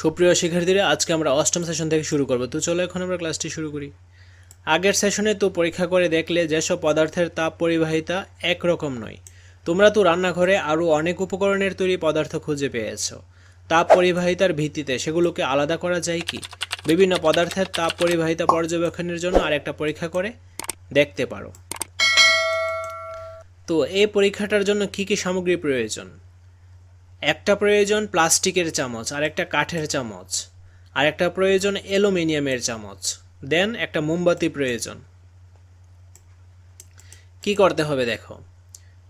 সুপ্রিয় শিক্ষার্থীরা, আজকে আমরা অষ্টম সেশন থেকে শুরু করব। তো চলো এখন আমরা ক্লাসটি শুরু করি। আগের সেশনে তো পরীক্ষা করে দেখলে যেসব পদার্থের তাপ পরিবাহিতা একরকম নয়। তোমরা তো রান্নাঘরে আরও অনেক উপকরণের তৈরি পদার্থ খুঁজে পেয়েছ। তাপ পরিবাহিতার ভিত্তিতে সেগুলোকে আলাদা করা যায় কি? বিভিন্ন পদার্থের তাপ পরিবাহিতা পর্যবেক্ষণের জন্য আরেকটা পরীক্ষা করে দেখতে পারো। তো এই পরীক্ষাটার জন্য কি কি সামগ্রী প্রয়োজন? একটা প্রয়োজন প্লাস্টিকের চামচ, আর একটা কাঠের চামচ, আর একটা প্রয়োজন অ্যালুমিনিয়ামের চামচ, দেন একটা মোমবাতি প্রয়োজন। কি করতে হবে দেখো?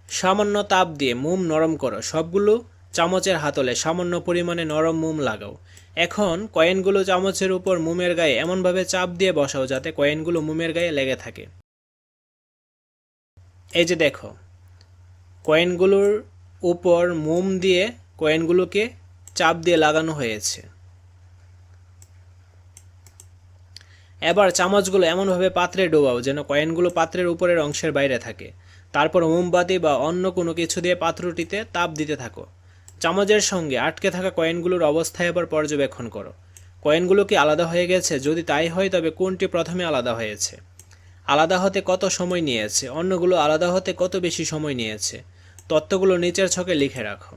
সামান্য তাপ দিয়ে মোম নরম করো, সবগুলো চামচের হাতলে সামান্য পরিমাণে নরম মোম লাগাও। এখন কয়েনগুলো চামচের উপর মোমের গায়ে এমনভাবে চাপ দিয়ে বসাও যাতে কয়েনগুলো মোমের গায়ে লেগে থাকে। এই যে দেখো, কয়েনগুলোর উপর মোম দিয়ে কয়েনগুলোকে চাপ দিয়ে লাগানো হয়েছে। এবার চামচগুলো এমনভাবে পাত্রে ডোবাও যেন কয়েনগুলো পাত্রের উপরের অংশের বাইরে থাকে। তারপর মোমবাতি বা অন্য কোনো কিছু দিয়ে পাত্রটিতে তাপ দিতে থাকো। চামচের সঙ্গে আটকে থাকা কয়েনগুলোর অবস্থায় এবার পর্যবেক্ষণ করো। কয়েনগুলো কি আলাদা হয়ে গেছে? যদি তাই হয়, তবে কোনটি প্রথমে আলাদা হয়েছে? আলাদা হতে কত সময় নিয়েছে? অন্যগুলো আলাদা হতে কত বেশি সময় নিয়েছে? তত্ত্বগুলো নিচের ছকে লিখে রাখো।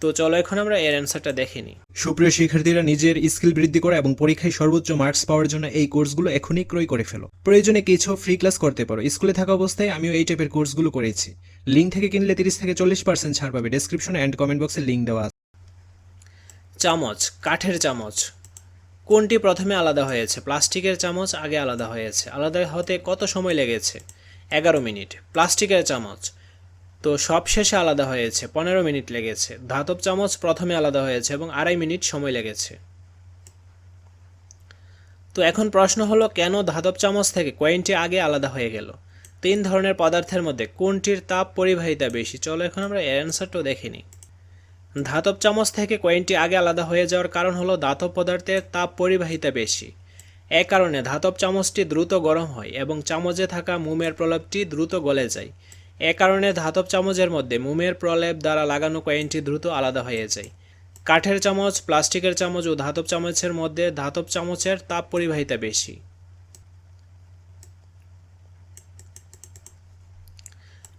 তো চলো এখন আমরা এর অ্যান্সারটা দেখে নিই। সুপ্রিয় শিক্ষার্থীরা নিজের স্কিল বৃদ্ধি করা এবং পরীক্ষায় সর্বোচ্চ মার্কস পাওয়ার জন্য এই কোর্সগুলো এখনই ক্রয় করে ফেলো। প্রয়োজনে কিছু ফ্রি ক্লাস করতে পারো। স্কুলে থাকা অবস্থায় আমিও এই টাইপের কোর্সগুলো করেছি। লিঙ্ক থেকে কিনলে তিরিশ থেকে চল্লিশ পার্সেন্ট ছাড় পাবে। ডেসক্রিপশন অ্যান্ড কমেন্ট বক্সে লিঙ্ক দেওয়া আছে। চামচ কাঠের চামচ। কোনটি প্রথমে আলাদা হয়েছে? প্লাস্টিকের চামচ আগে আলাদা হয়েছে। আলাদা হতে কত সময় লেগেছে? এগারো মিনিট। প্লাস্টিকের চামচ। তো সব শেষে আলাদা হয়েছে, পনেরো মিনিট লেগেছে। ধাতব চামচ প্রথমে আলাদা হয়েছে এবং আড়াই মিনিট সময় লেগেছে। তো এখন প্রশ্ন হলো, কেন ধাতব চামচ থেকে কয়েনটি আগে আলাদা হয়ে গেল? তিন ধরনের পদার্থের মধ্যে কোনটির তাপ পরিবাহিতা বেশি? চলো এখন আমরা এর অ্যান্সারটাও দেখে নিই। ধাতব চামচ থেকে কয়েনটি আগে আলাদা হয়ে যাওয়ার কারণ হলো ধাতব পদার্থের তাপ পরিবাহিতা বেশি। এ কারণে ধাতব চামচটি দ্রুত গরম হয় এবং চামচে থাকা মোমের প্রলেপটি দ্রুত গলে যায়। এ কারণে ধাতব চামচের মধ্যে মোমের প্রলেপ দ্বারা লাগানো কয়েনটি দ্রুত আলাদা হয়ে যায়। কাঠের চামচ, প্লাস্টিকের চামচ ও ধাতব চামচের মধ্যে ধাতব চামচের তাপ পরিবাহিতা বেশি।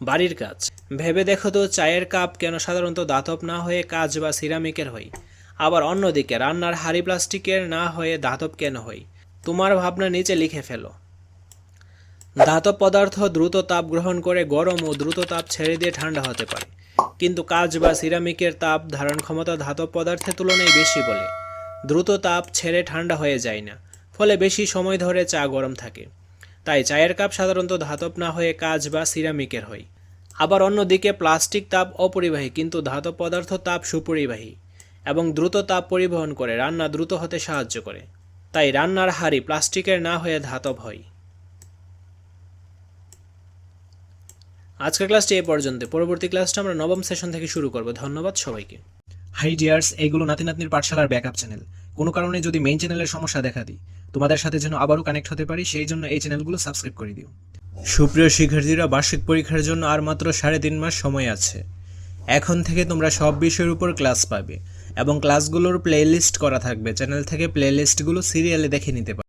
বাড়ির কাজ। ভেবে দেখো তো চায়ের কাপ কেন সাধারণত ধাতব না হয়ে কাজ বা সিরামিকের হয়? আবার অন্যদিকে, রান্নার হাড়ি প্লাস্টিকের না হয়ে ধাতব কেন হয়? তোমার ভাবনা নিচে লিখে ফেলো। ধাতব পদার্থ দ্রুত তাপ গ্রহণ করে গরম ও দ্রুত তাপ ছেড়ে দিয়ে ঠান্ডা হতে পারে। কিন্তু কাজ বা সিরামিকের তাপ ধারণ ক্ষমতা ধাতব পদার্থের তুলনায় বেশি বলে। দ্রুত তাপ ছেড়ে ঠান্ডা হয়ে যায় না, ফলে বেশি সময় ধরে চা গরম থাকে। তাই চায়ের কাপ সাধারণত ধাতব না হয়ে কাজ বা সিরামিকের হয়। আবার অন্যদিকে প্লাস্টিক তাপ অপরিবাহী, কিন্তু ধাতব পদার্থ তাপ সুপরিবাহী এবং দ্রুত তাপ পরিবহন করে রান্না দ্রুত হতে সাহায্য করে। তাই রান্নার হাড়ি প্লাস্টিকের না হয়ে ধাতব হয়। আজকের ক্লাসটি এ পর্যন্ত। পরবর্তী ক্লাসটা আমরা নবম সেশন থেকে শুরু করব। ধন্যবাদ সবাইকে। হাই ডিয়ার্স এইগুলো নাতি নাতনির পাঠশালার ব্যাকআপ চ্যানেল। কোনো কারণে যদি মেইন চ্যানেলের সমস্যা দেখা দিই তোমাদের সাথে যেন আবারও কানেক্ট হতে পারি সেই জন্য এই চ্যানেলগুলো সাবস্ক্রাইব করে দিও। সুপ্রিয় শিক্ষার্থীরা বার্ষিক পরীক্ষার জন্য আর মাত্র সাড়ে তিন মাস সময় আছে। এখন থেকে তোমরা সব বিষয়ের উপর ক্লাস পাবে এবং ক্লাসগুলোর প্লেলিস্ট করা থাকবে। চ্যানেল থেকে প্লেলিস্টগুলো সিরিয়ালে দেখে নিতে পারবে